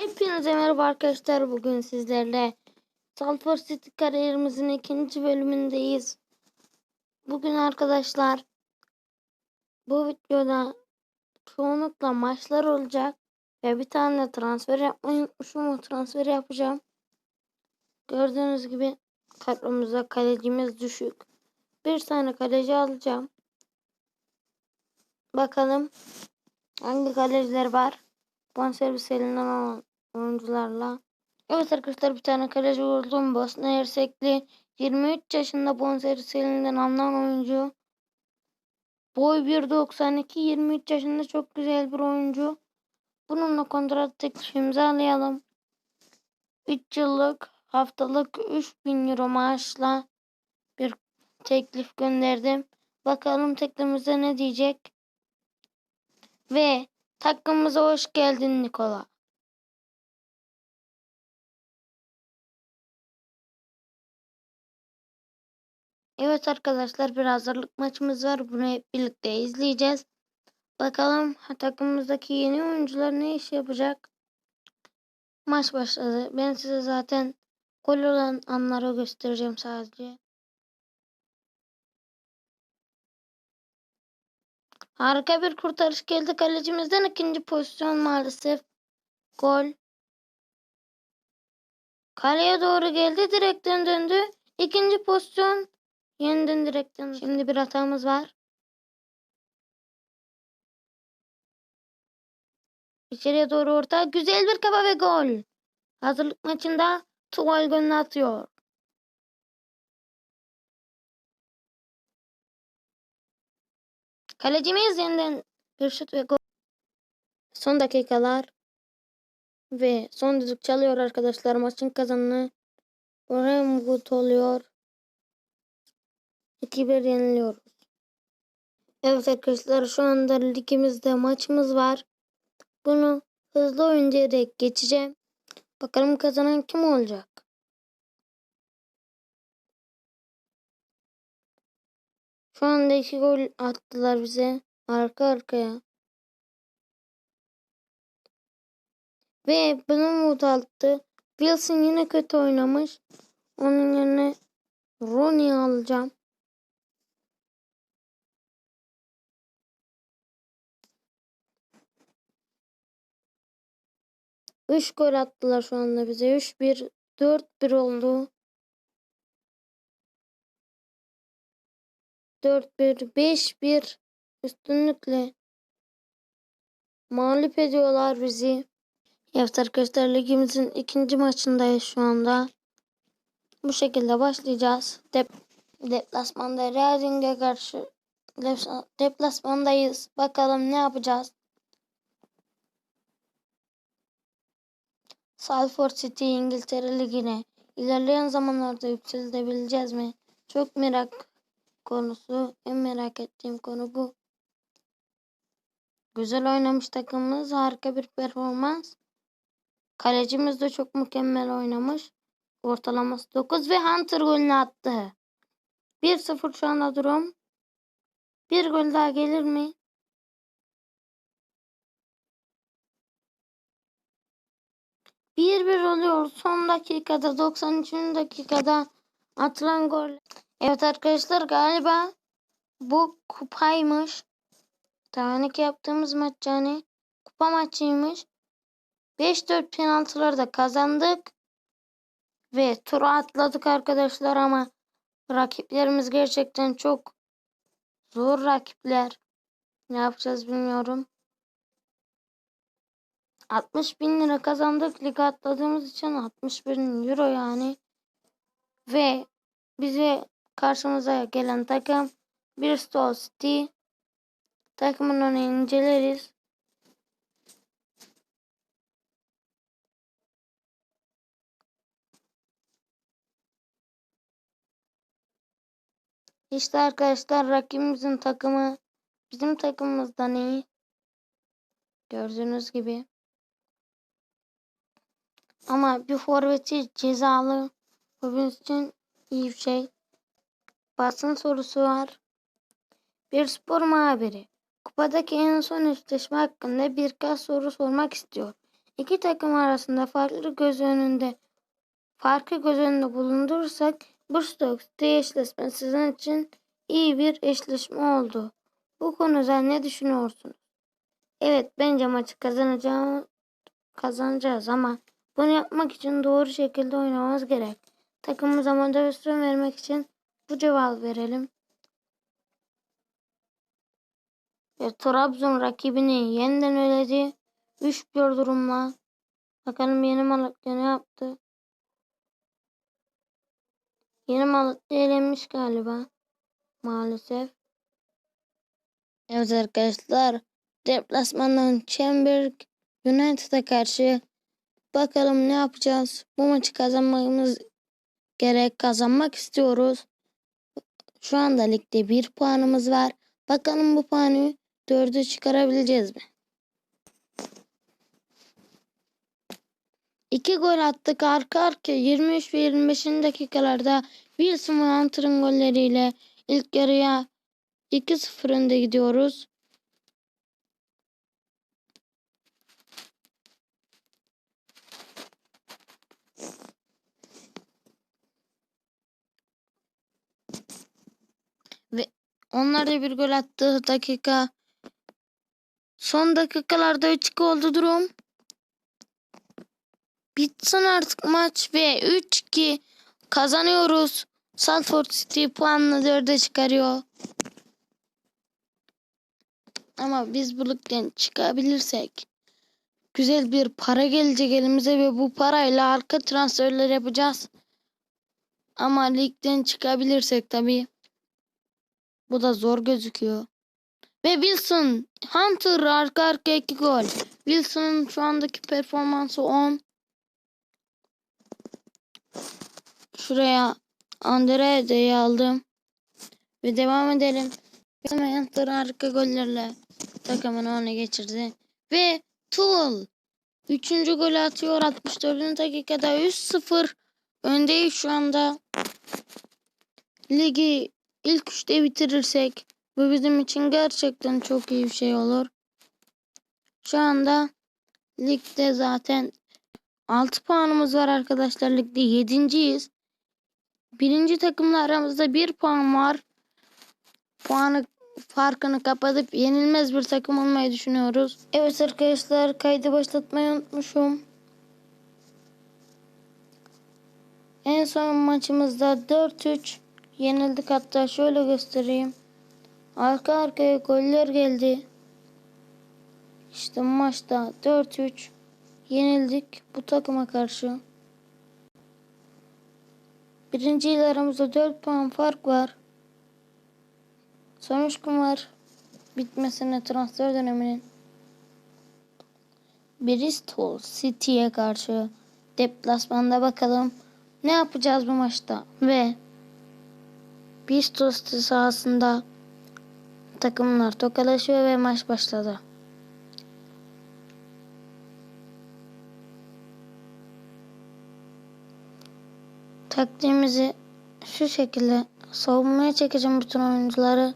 Hepinize merhaba arkadaşlar. Bugün sizlerle Salford City kariyerimizin ikinci bölümündeyiz. Bugün arkadaşlar bu videoda çoğunlukla maçlar olacak ve bir tane de transfer yapmayı unutmuşum. O transferi yapacağım. Gördüğünüz gibi kadromuzda kalecimiz düşük. Bir tane kaleci alacağım. Bakalım hangi kaleciler var. Bonservis elinden alan oyuncularla. Evet arkadaşlar bir tane kaleci vurdum. Bosna Hersekli 23 yaşında bonservis elinden alınan oyuncu. Boy 1.92 23 yaşında çok güzel bir oyuncu. Bununla kontrat teklif imzalayalım. 3 yıllık haftalık 3000 euro maaşla bir teklif gönderdim. Bakalım teklifimize ne diyecek. Ve takımımıza hoş geldin Nikola. Evet arkadaşlar bir hazırlık maçımız var. Bunu hep birlikte izleyeceğiz. Bakalım takımımızdaki yeni oyuncular ne iş yapacak. Maç başladı. Ben size zaten gol olan anları göstereceğim sadece. Harika bir kurtarış geldi kalecimizden ikinci pozisyon maalesef. Gol. Kaleye doğru geldi direkten döndü. İkinci pozisyon yeniden direkten. Şimdi bir hatamız var. İçeriye doğru orta. Güzel bir kafa ve gol. Hazırlık maçında tuval golünü atıyor. Kalecimiz yeniden bir şut ve gol. Son dakikalar ve son düdük çalıyor arkadaşlar. Maçın kazanını Oremgut oluyor. 2-1 yeniliyoruz. Evet arkadaşlar şu anda ligimizde maçımız var. Bunu hızlı oynayarak geçeceğim. Bakalım kazanan kim olacak? Şu anda iki gol attılar bize. Arka arkaya. Ve Blumwood attı. Wilson yine kötü oynamış. Onun yerine Rooney alacağım. Üç gol attılar şu anda bize. 3-1, 4-1 oldu. 4-1, 5-1 üstünlükle mağlup ediyorlar bizi. Evet arkadaşlar ligimizin ikinci maçındayız şu anda. Bu şekilde başlayacağız. Dep deplasmanda Reading'e karşı deplasmandayız. Bakalım ne yapacağız. Salford City İngiltere Ligi'ne ilerleyen zamanlarda yükselebileceğiz mi? Çok merak konusu. En merak ettiğim konu bu. Güzel oynamış takımımız. Harika bir performans. Kalecimiz de çok mükemmel oynamış. Ortalaması 9 ve Hunter golünü attı. 1-0 şu anda durum. Bir gol daha gelir mi? Bir bir oluyor. Son dakikada 93. dakikada atılan gol. Evet arkadaşlar galiba bu kupaymış. Daha yaptığımız maç yani kupa maçıymış. 5-4 penaltılarda kazandık. Ve turu atladık arkadaşlar ama rakiplerimiz gerçekten çok zor rakipler. Ne yapacağız bilmiyorum. 60 bin lira kazandık lig atladığımız için 60 bin euro yani. Ve bize karşımıza gelen takım Bristol City. Takımını inceleriz. İşte arkadaşlar rakibimizin takımı bizim takımımızdan iyi. Gördüğünüz gibi. Ama bir forveti cezalı. Bu için iyi bir şey. Basın sorusu var. Bir spor muhabiri. Kupadaki en son eşleşme hakkında birkaç soru sormak istiyor. İki takım arasında farklı göz önünde farkı göz önünde bulundurursak Burstock City eşleşmesi sizin için iyi bir eşleşme oldu. Bu konuda ne düşünüyorsunuz? Evet bence maçı kazanacağımız kazanacağız ama bunu yapmak için doğru şekilde oynamamız gerek. Takımımıza motivasyon vermek için bu cevabı verelim. Ve Trabzon rakibini yeniden öledi. 3 bir durumla. Bakalım yeni Malatya ne yaptı? Yeni Malatya elenmiş galiba. Maalesef. Evet arkadaşlar. Deplasmandan Chamberg United'a karşı bakalım ne yapacağız. Bu maçı kazanmamız gerek. Kazanmak istiyoruz. Şu anda ligde bir puanımız var. Bakalım bu puanı dördü çıkarabileceğiz mi? İki gol attık arka arkaya 23 ve 25. dakikalarda Wilson ve Hunter'ın golleriyle ilk yarıya 2-0 önde gidiyoruz. Ve onlar da bir gol attı dakika. Son dakikalarda 3-2 oldu durum. Bitsin artık maç ve 3-2 kazanıyoruz. Salford City puanla 4'e çıkarıyor. Ama biz bu ligden çıkabilirsek güzel bir para gelecek elimize ve bu parayla arka transferler yapacağız. Ama ligden çıkabilirsek tabii. Bu da zor gözüküyor. Ve Wilson, Hunter arka arkaya iki gol. Wilson'ın şu andaki performansı 10. Şuraya Andrea'yı aldım. Ve devam edelim. Ve Hunter arka gollerle takımını öne geçirdi. Ve Tool Üçüncü golü atıyor 64. dakikada 3-0 öndeyiz şu anda. Ligi ilk üçte bitirirsek bu bizim için gerçekten çok iyi bir şey olur. Şu anda ligde zaten 6 puanımız var arkadaşlar. Ligde 7.yiz. Birinci takımla aramızda 1 puan var. Puanı farkını kapatıp yenilmez bir takım olmayı düşünüyoruz. Evet arkadaşlar kaydı başlatmayı unutmuşum. En son maçımızda 4-3 yenildik hatta şöyle göstereyim. Arka arkaya goller geldi. İşte maçta 4-3 yenildik bu takıma karşı. Birinci ile aramızda 4 puan fark var. Son 3 gün var. Bitmesine transfer döneminin. Bristol City'ye karşı deplasmanda bakalım ne yapacağız bu maçta. Ve City sahasında takımlar tokalaşıyor ve maç başladı. Taktiğimizi şu şekilde savunmaya çekeceğim bütün oyuncuları.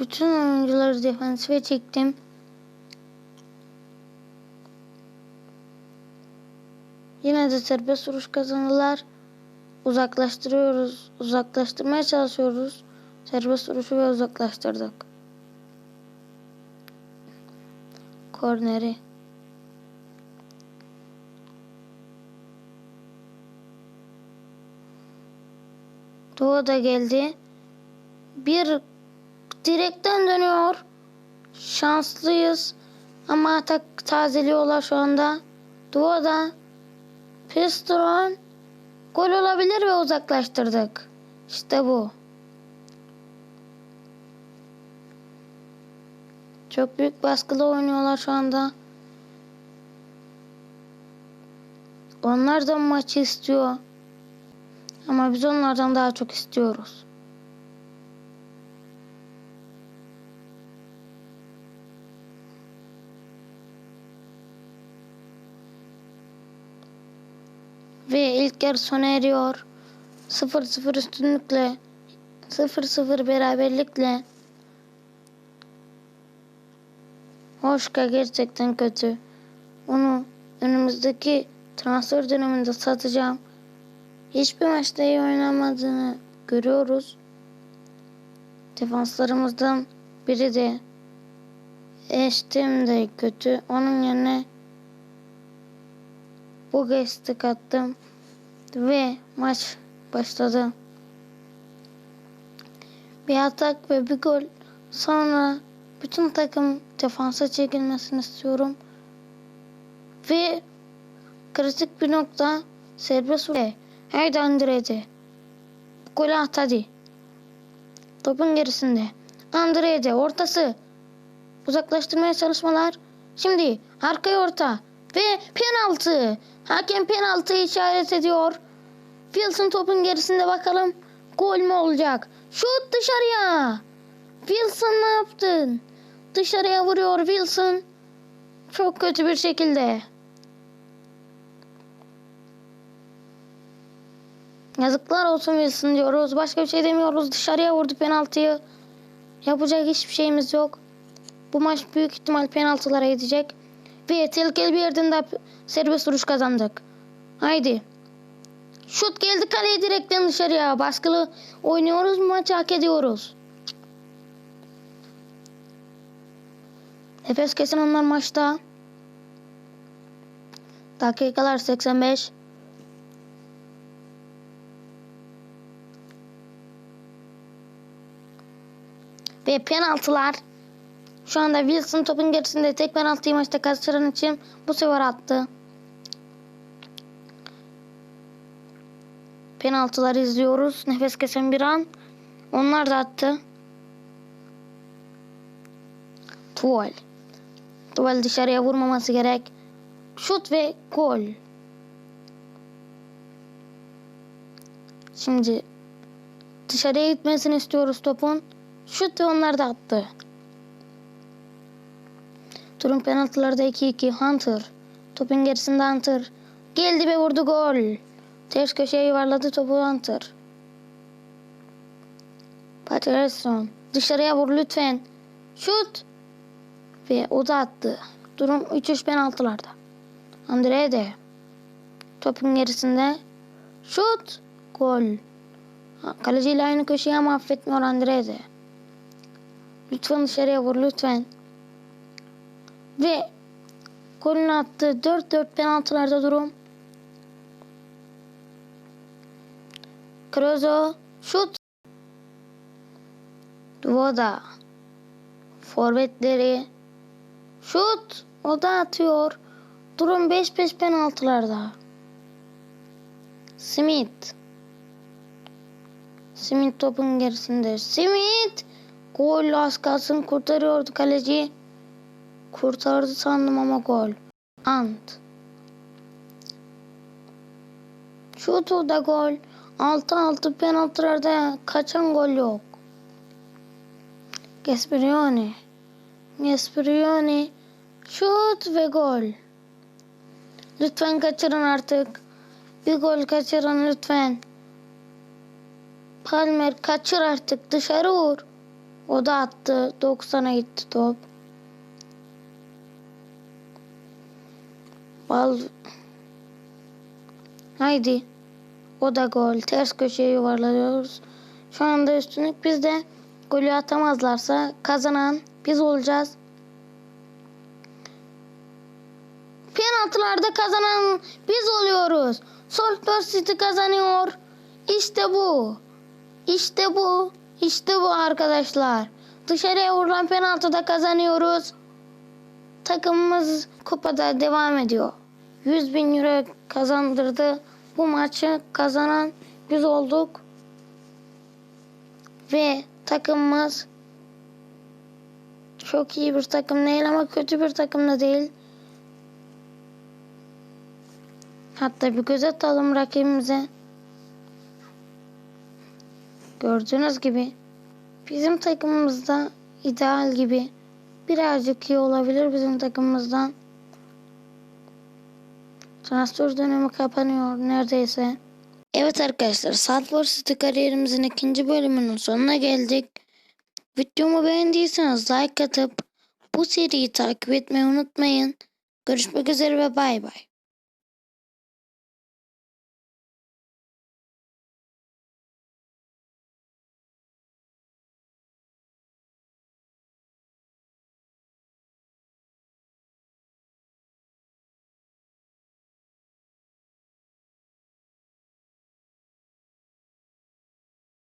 Bütün oyuncuları defansife çektim. Yine de serbest vuruş kazanırlar. Uzaklaştırıyoruz. Uzaklaştırmaya çalışıyoruz. Serbest vuruşu ve uzaklaştırdık. Korneri. Doğu da geldi. Bir direkten dönüyor. Şanslıyız. Ama tak tazeliyorlar şu anda. Doğu'da Pistron gol olabilir ve uzaklaştırdık. İşte bu. Çok büyük baskıda oynuyorlar şu anda. Onlar da maçı istiyor. Ama biz onlardan daha çok istiyoruz. Ve ilk yarı sona eriyor. 0-0 üstünlükle 0-0 beraberlikle Hoşka gerçekten kötü. Onu önümüzdeki transfer döneminde satacağım. Hiçbir maçta iyi oynamadığını görüyoruz. Defanslarımızdan biri de Eştim de kötü. Onun yerine bu gestik attım ve maç başladı. Bir atak ve bir gol sonra bütün takım defansa çekilmesini istiyorum. Ve kritik bir nokta serbest vuruş. Haydi Andre'de. Golü at hadi. Topun gerisinde. Andre'de ortası. Uzaklaştırmaya çalışmalar. Şimdi arkaya orta. Ve penaltı. Hakem penaltı işaret ediyor. Wilson topun gerisinde bakalım. Gol mü olacak? Şut dışarıya. Wilson ne yaptın? Dışarıya vuruyor Wilson. Çok kötü bir şekilde. Yazıklar olsun Wilson diyoruz. Başka bir şey demiyoruz. Dışarıya vurdu penaltıyı. Yapacak hiçbir şeyimiz yok. Bu maç büyük ihtimal penaltılara gidecek. Ve tehlikeli bir yerden de serbest vuruş kazandık. Haydi. Şut geldi kaleye direkten dışarıya. Baskılı oynuyoruz maçı hak ediyoruz. Efes kesin onlar maçta. Dakikalar 85. Ve penaltılar. Şu anda Wilson topun gerisinde tek penaltıyı maçta kaçıran için bu sefer attı. Penaltıları izliyoruz. Nefes kesen bir an. Onlar da attı. Tuval. Tuval dışarıya vurmaması gerek. Şut ve gol. Şimdi dışarıya gitmesini istiyoruz topun. Şut ve onlar da attı. Durum penaltılarda 2-2. Hunter. Topun gerisinde Hunter. Geldi ve vurdu gol. Ters köşeye yuvarladı topu Hunter. Patterson. Dışarıya vur lütfen. Şut. Ve o da attı. Durum 3-3 penaltılarda. Andre de. Topun gerisinde. Şut. Gol. Kaleciyle aynı köşeyi ama affetmiyor Andre de. Lütfen dışarıya vur lütfen. Ve golünü attı. 4-4 penaltılarda durum. Krozo şut. Duvoda. Forvetleri. Şut. O da atıyor. Durum 5-5 penaltılarda. Smith. Smith topun gerisinde. Smith. Gol az kalsın kurtarıyordu kaleci. Kurtardı sandım ama gol. Ant. Şutu da gol. 6-6 penaltılarda kaçan gol yok. Gasperioni. Gasperioni. Şut ve gol. Lütfen kaçırın artık. Bir gol kaçırın lütfen. Palmer kaçır artık dışarı vur. O da attı. 90'a gitti top. Bal. Haydi. O da gol. Ters köşeye yuvarlanıyoruz. Şu anda üstünlük bizde. Golü atamazlarsa kazanan biz olacağız. Penaltılarda kazanan biz oluyoruz. Salzburg City kazanıyor. İşte bu. İşte bu. İşte bu arkadaşlar. Dışarıya vurulan penaltıda kazanıyoruz. Takımımız kupada devam ediyor. 100 bin euro kazandırdı. Bu maçı kazanan biz olduk. Ve takımımız çok iyi bir takım değil ama kötü bir takım da değil. Hatta bir göz atalım rakibimize. Gördüğünüz gibi bizim takımımızda ideal gibi birazcık iyi olabilir bizim takımımızdan. Transfer dönemi kapanıyor neredeyse. Evet arkadaşlar Salford City kariyerimizin ikinci bölümünün sonuna geldik. Videomu beğendiyseniz like atıp bu seriyi takip etmeyi unutmayın. Görüşmek üzere ve bay bay.